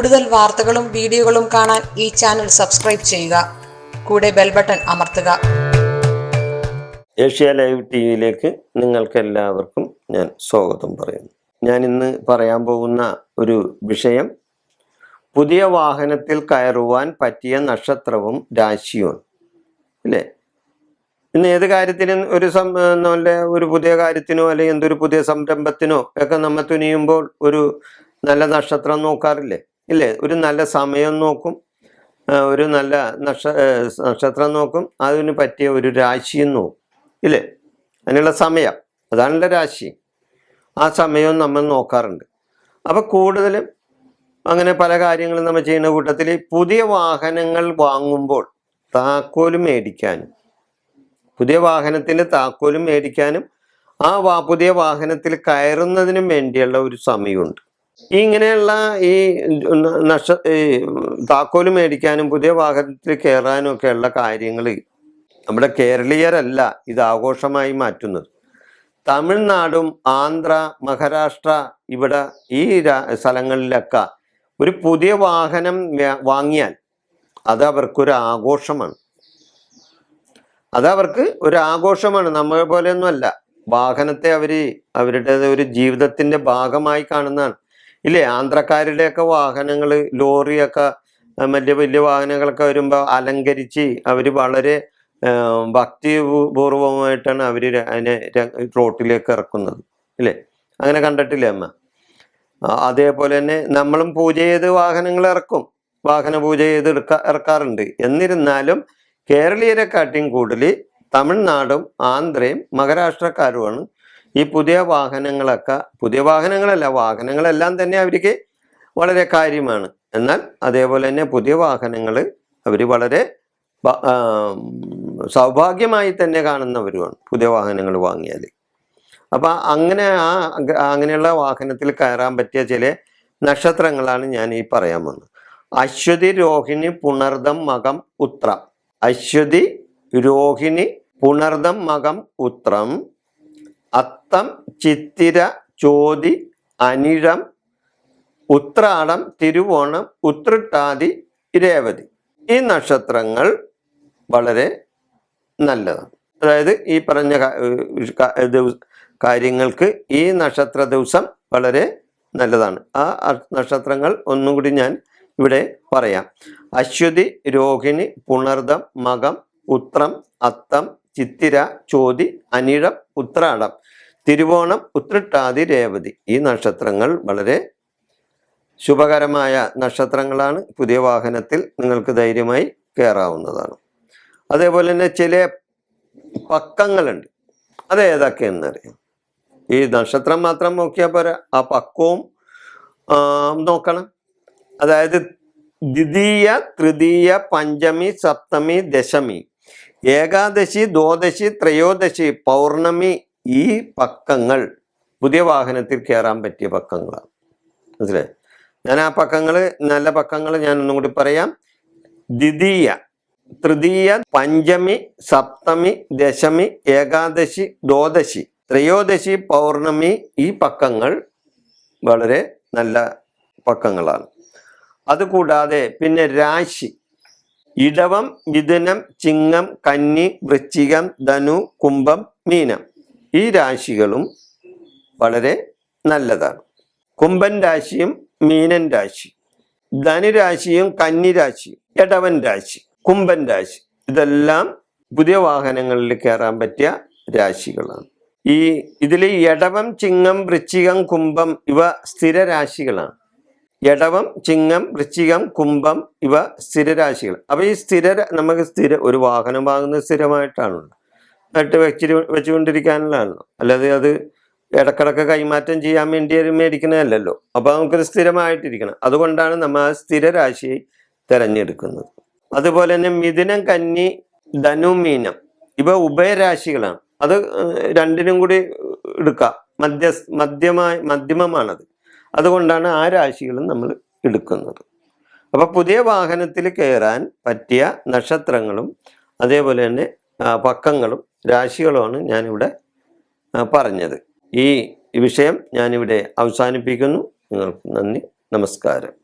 കൂടുതൽ വാർത്തകളും വീഡിയോകളും കാണാൻ ഈ ചാനൽ സബ്സ്ക്രൈബ് ചെയ്യുക. കൂടെ ബെൽ ബട്ടൺ അമർത്തുക. ഏഷ്യ ലൈവ് ടി വിയിലേക്ക് നിങ്ങൾക്ക് എല്ലാവർക്കും ഞാൻ സ്വാഗതം പറയുന്നു. ഞാൻ ഇന്ന് പറയാൻ പോകുന്ന ഒരു വിഷയം പുതിയ വാഹനത്തിൽ കയറുവാൻ പറ്റിയ നക്ഷത്രവും രാശിയും. അല്ലേ? ഇന്ന് ഏത് കാര്യത്തിനും ഒരു സം ഒരു പുതിയ കാര്യത്തിനോ അല്ലെങ്കിൽ എന്തൊരു പുതിയ സംരംഭത്തിനോ ഒക്കെ നമ്മൾ തുനിയുമ്പോൾ ഒരു നല്ല നക്ഷത്രം നോക്കാറില്ലേ? ഇല്ലേ? ഒരു നല്ല സമയം നോക്കും ഒരു നല്ല നക്ഷ നക്ഷത്രം നോക്കും അതിന് പറ്റിയ ഒരു രാശിയും നോക്കും. ഇല്ലേ? അതിനുള്ള സമയം. അതാണല്ലോ രാശി. ആ സമയവും നമ്മൾ നോക്കാറുണ്ട്. അപ്പോൾ കൂടുതലും അങ്ങനെ പല കാര്യങ്ങളും നമ്മൾ ചെയ്യുന്ന കൂട്ടത്തിൽ പുതിയ വാഹനങ്ങൾ വാങ്ങുമ്പോൾ താക്കോൽ മേടിക്കാനും പുതിയ വാഹനത്തിന്റെ താക്കോൽ മേടിക്കാനും ആ വാ പുതിയ വാഹനത്തിൽ കയറുന്നതിനും വേണ്ടിയുള്ള ഒരു സമയമുണ്ട്. ഈ ഇങ്ങനെയുള്ള ഈ നഷ്ട നഷ ഈ താക്കോൽ മേടിക്കാനും പുതിയ വാഹനത്തിൽ കയറാനും ഉള്ള കാര്യങ്ങൾ നമ്മുടെ കേരളീയരല്ല ഇത് ആഘോഷമായി മാറ്റുന്നത്. തമിഴ്നാടും ആന്ധ്ര മഹാരാഷ്ട്ര ഇവിടെ ഈ സ്ഥലങ്ങളിലൊക്കെ ഒരു പുതിയ വാഹനം വാങ്ങിയാൽ അത് അവർക്കൊരു ആഘോഷമാണ്. അത് അവർക്ക് ഒരു ആഘോഷമാണ്. നമ്മളെ പോലെയൊന്നുമല്ല വാഹനത്തെ അവർ അവരുടെ ഒരു ജീവിതത്തിന്റെ ഭാഗമായി കാണുന്നതാണ്. ഇല്ലേ? ആന്ധ്രക്കാരുടെയൊക്കെ വാഹനങ്ങൾ ലോറിയൊക്കെ മറ്റേ വലിയ വാഹനങ്ങളൊക്കെ വരുമ്പോൾ അലങ്കരിച്ച് അവർ വളരെ ഭക്തിപൂർവമായിട്ടാണ് ഭക്തി പൂർവമായിട്ടാണ് അവർ അതിനെ റോട്ടിലേക്ക് ഇറക്കുന്നത്. ഇല്ലേ? അങ്ങനെ കണ്ടിട്ടില്ലേ അമ്മ? അതേപോലെ തന്നെ നമ്മളും പൂജ ചെയ്ത് വാഹനങ്ങൾ ഇറക്കും. വാഹന പൂജ ചെയ്ത് എടുക്കാ ഇറക്കാറുണ്ട്. എന്നിരുന്നാലും കേരളീയരെക്കാട്ടിയും കൂടുതൽ തമിഴ്നാടും ആന്ധ്രയും മഹാരാഷ്ട്രക്കാരുമാണ് ഈ പുതിയ വാഹനങ്ങളൊക്കെ പുതിയ വാഹനങ്ങളല്ല വാഹനങ്ങളെല്ലാം തന്നെ അവർക്ക് വളരെ കാര്യമാണ്. എന്നാൽ അതേപോലെ തന്നെ പുതിയ വാഹനങ്ങൾ അവർ വളരെ സൗഭാഗ്യമായി തന്നെ കാണുന്നവരുമാണ് പുതിയ വാഹനങ്ങൾ വാങ്ങിയാൽ അപ്പം അങ്ങനെ ആ അങ്ങനെയുള്ള വാഹനത്തിൽ കയറാൻ പറ്റിയ ചില നക്ഷത്രങ്ങളാണ് ഞാൻ ഈ പറയാൻ വന്നത്. അശ്വതി രോഹിണി പുണർദം മകം ഉത്രം. അശ്വതി രോഹിണി പുണർദം മകം ഉത്രം. അത്തം ചിത്തിര ചോതി അനിഴം ഉത്രാടം തിരുവോണം ഉത്രട്ടാതി രേവതി ഈ നക്ഷത്രങ്ങൾ വളരെ നല്ലതാണ്. അതായത് ഈ പറഞ്ഞ കാര്യങ്ങൾക്ക് ഈ നക്ഷത്ര ദിവസം വളരെ നല്ലതാണ്. ആ നക്ഷത്രങ്ങൾ ഒന്നുകൂടി ഞാൻ ഇവിടെ പറയാം. അശ്വതി രോഹിണി പുണർദം മകം ഉത്രം അത്തം ചിത്തിര ചോതി അനിഴം ഉത്രാടം. തിരുവോണം ഉത്രട്ടാതി രേവതി. ഈ നക്ഷത്രങ്ങൾ വളരെ ശുഭകരമായ നക്ഷത്രങ്ങളാണ്. പുതിയ വാഹനത്തിൽ നിങ്ങൾക്ക് ധൈര്യമായി കയറാവുന്നതാണ്. അതേപോലെ തന്നെ ചില പക്കങ്ങളുണ്ട്. അത് ഏതൊക്കെയെന്നറിയാം ഈ നക്ഷത്രം മാത്രം നോക്കിയാൽ പോരാ. ആ പക്കവും നോക്കണം. അതായത് ദ്വിതീയ തൃതീയ പഞ്ചമി സപ്തമി ദശമി ഏകാദശി ദ്വാദശി ത്രയോദശി പൗർണമി ഈ പക്കങ്ങൾ പുതിയ വാഹനത്തിൽ കയറാൻ പറ്റിയ പക്കങ്ങളാണ്. മനസ്സിലായി? ഞാൻ ആ പക്കങ്ങൾ നല്ല പക്കങ്ങൾ ഞാൻ ഒന്നും കൂടി പറയാം. ദ്വിതീയ തൃതീയ പഞ്ചമി സപ്തമി ദശമി ഏകാദശി ദ്വാദശി ത്രയോദശി പൗർണമി ഈ പക്കങ്ങൾ വളരെ നല്ല പക്കങ്ങളാണ്. അതുകൂടാതെ പിന്നെ രാശി. ഇടവം മിഥുനം ചിങ്ങം കന്നി വൃശ്ചികം ധനു കുംഭം മീനം. ഈ രാശികളും വളരെ നല്ലതാണ്. കുംഭൻ രാശിയും മീനൻ രാശി ധനുരാശിയും കന്നി രാശിയും ഇടവൻ രാശി കുംഭൻ രാശി. ഇതെല്ലാം പുതിയ വാഹനങ്ങളിൽ കയറാൻ പറ്റിയ രാശികളാണ്. ഈ ഇതിൽ ഇടവം ചിങ്ങം വൃശ്ചികം കുംഭം ഇവ സ്ഥിര രാശികളാണ്. ഇടവം ചിങ്ങം വൃശ്ചികം കുംഭം ഇവ സ്ഥിരരാശികൾ. അപ്പൊ ഈ സ്ഥിര നമുക്ക് സ്ഥിര ഒരു വാഹനം വാങ്ങുന്നത് സ്ഥിരമായിട്ടാണല്ലോ നട്ട് വെച്ചി വെച്ചുകൊണ്ടിരിക്കാനുള്ളതാണല്ലോ. അല്ലാതെ അത് ഇടക്കിടക്ക് കൈമാറ്റം ചെയ്യാൻ വേണ്ടി മേടിക്കുന്നതല്ലല്ലോ. അപ്പൊ നമുക്കൊരു സ്ഥിരമായിട്ടിരിക്കണം. അതുകൊണ്ടാണ് നമ്മൾ ആ സ്ഥിരരാശിയെ തിരഞ്ഞെടുക്കുന്നത്. അതുപോലെ തന്നെ മിഥുനം കന്നി ധനു മീനം ഇവ ഉഭയരാശികളാണ്. അത് രണ്ടിനും കൂടി എടുക്കാം. മധ്യ മധ്യമായി മധ്യമമാണത്. അതുകൊണ്ടാണ് ആ രാശികളും നമ്മൾ എടുക്കുന്നത്. അപ്പോൾ പുതിയ വാഹനത്തിൽ കയറാൻ പറ്റിയ നക്ഷത്രങ്ങളും അതേപോലെ തന്നെ പക്കങ്ങളും രാശികളുമാണ് ഞാനിവിടെ പറഞ്ഞത്. ഈ വിഷയം ഞാനിവിടെ അവസാനിപ്പിക്കുന്നു. നിങ്ങൾക്ക് നന്ദി. നമസ്കാരം.